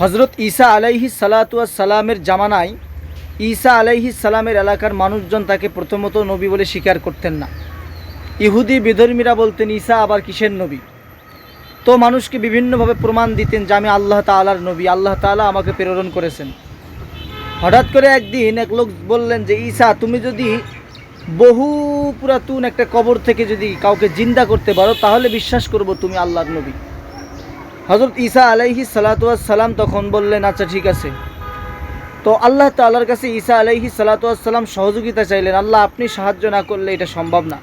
হজরত ঈসা আলাইহি সালাতুয়া সালামের জামানায় ঈসা আলাইহি সালামের এলাকার মানুষজন তাকে প্রথমত নবী বলে স্বীকার করতেন না। ইহুদি বিধর্মীরা বলতেন, ঈসা আবার কিসের নবী? তো মানুষকে বিভিন্নভাবে প্রমাণ দিতেন যে, আমি আল্লাহ তালার নবী, আল্লাহ তাআলা আমাকে প্রেরণ করেছেন। হঠাৎ করে একদিন এক লোক বললেন যে, ঈসা, তুমি যদি বহু পুরাতন একটা কবর থেকে যদি কাউকে জিন্দা করতে পারো, তাহলে বিশ্বাস করব তুমি আল্লাহর নবী। হজরত ঈসা আলাইহি সালাম তখন বললেন আচ্ছা ঠিক আছে। তো আল্লাহ তাল্লাহর কাছে ঈসা আলাইহি সালাম সহযোগিতা চাইলেন, আল্লাহ, আপনি সাহায্য না করলে এটা সম্ভব না।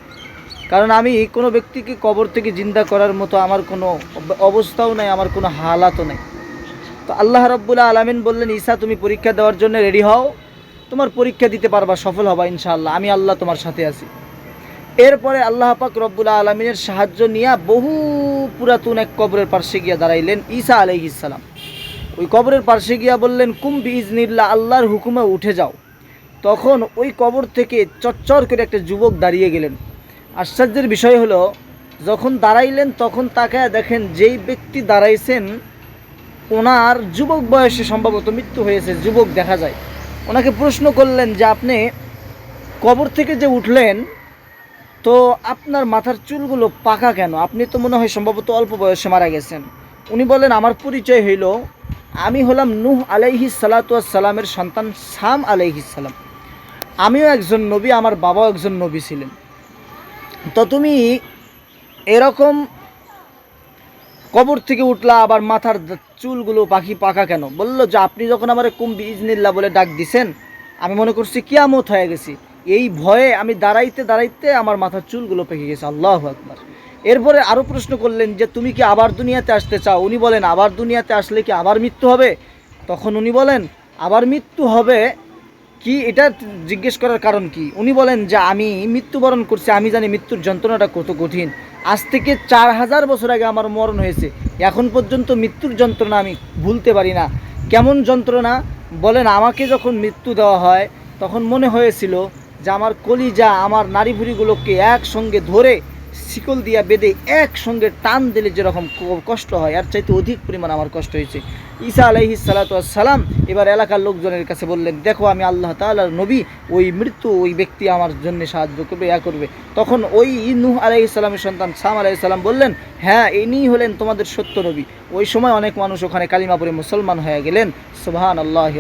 কারণ আমি কোনো ব্যক্তিকে কবর থেকে জিন্দা করার মতো আমার কোনো অব- অবস্থাও নাই, আমার কোনো হালাতও নেই। তো আল্লাহ রব্বুল্লাহ আলমিন বললেন, ঈসা, তুমি পরীক্ষা দেওয়ার জন্য রেডি হও। তোমার পরীক্ষা দিতে পারবা, সফল হবা ইনশাআল্লাহ। আমি আল্লাহ তোমার সাথে আছি। এরপরে আল্লাহ পাক রব্বুল্লাহ আলমিনের সাহায্য নিয়ে বহু পুরাতন এক কবরের পার্শ্বে গিয়া দাঁড়াইলেন ঈসা আলাইহিসালাম ওই কবরের পার্শ্বে গিয়া বললেন, কুম বিজনিল্লা আল্লাহর হুকুমে উঠে যাও। তখন ওই কবর থেকে চচ্চর করে একটা যুবক দাঁড়িয়ে গেলেন। আশ্চর্যের বিষয় হলো, যখন দাঁড়াইলেন, তখন তাকে দেখেন যেই ব্যক্তি দাঁড়াইছেন, ওনার যুবক বয়সে সম্ভবত মৃত্যু হয়েছে, যুবক দেখা যায়। ওনাকে প্রশ্ন করলেন যে, আপনি কবর থেকে যে উঠলেন তো আপনার মাথার চুলগুলো পাকা কেন? আপনি তো মনে হয় সম্ভবত অল্প বয়সে মারা গেছেন। উনি বলেন, আমার পরিচয় হইল, আমি হলাম নূহ আলাইহি সালামের সন্তান সাম সালাম। আমিও একজন নবী, আমার বাবাও একজন নবী ছিলেন। তো তুমি এরকম কবর থেকে উঠলা, আবার মাথার চুলগুলো পাখি পাকা কেন? বলল যে, আপনি যখন আমার কুম্বি ইজনিল্লা বলে ডাক দিছেন, আমি মনে করছি কিয়ামত হয়ে গেছি। এই ভয়ে আমি দাঁড়াইতে দাঁড়াইতে আমার মাথার চুলগুলো পেকে গেছে, আল্লাহ আকবার। এরপরে আরও প্রশ্ন করলেন যে, তুমি কি আবার দুনিয়াতে আসতে চাও? উনি বলেন, আবার দুনিয়াতে আসলে কি আবার মৃত্যু হবে? তখন উনি বলেন, আবার মৃত্যু হবে কি? এটা জিজ্ঞেস করার কারণ কি? উনি বলেন যে, আমি মৃত্যুবরণ করছি, আমি জানি মৃত্যুর যন্ত্রণাটা কত কঠিন। আজ থেকে চার হাজার বছর আগে আমার মরণ হয়েছে। এখন পর্যন্ত মৃত্যুর যন্ত্রণা আমি ভুলতে পারি না। কেমন যন্ত্রণা? বলেন, আমাকে যখন মৃত্যু দেওয়া হয়, তখন মনে হয়েছিল যে আমার কলিজা, আমার নারী ভুড়িগুলোকে একসঙ্গে ধরে শিকল দিয়া বেঁধে একসঙ্গে টান দিলে যেরকম কষ্ট হয় আর চাইতে অধিক পরিমাণ আমার কষ্ট হয়েছে। ঈসা আলাইহি সালাম এবার এলাকার লোকজনের কাছে বললেন, দেখো, আমি আল্লাহ তাআলার নবী, ওই মৃত্যু ওই ব্যক্তি আমার জন্য সাহায্য করবে, ইয়া করবে। তখন ওই নূহ আলাইহিস সালামের সন্তান সাম আলাইহিস সালাম বললেন হ্যাঁ ইনিই হলেন তোমাদের সত্য নবী। ওই সময় অনেক মানুষ ওখানে কালিমা পড়ে মুসলমান হয়ে গেলেন। সুবহান আল্লাহ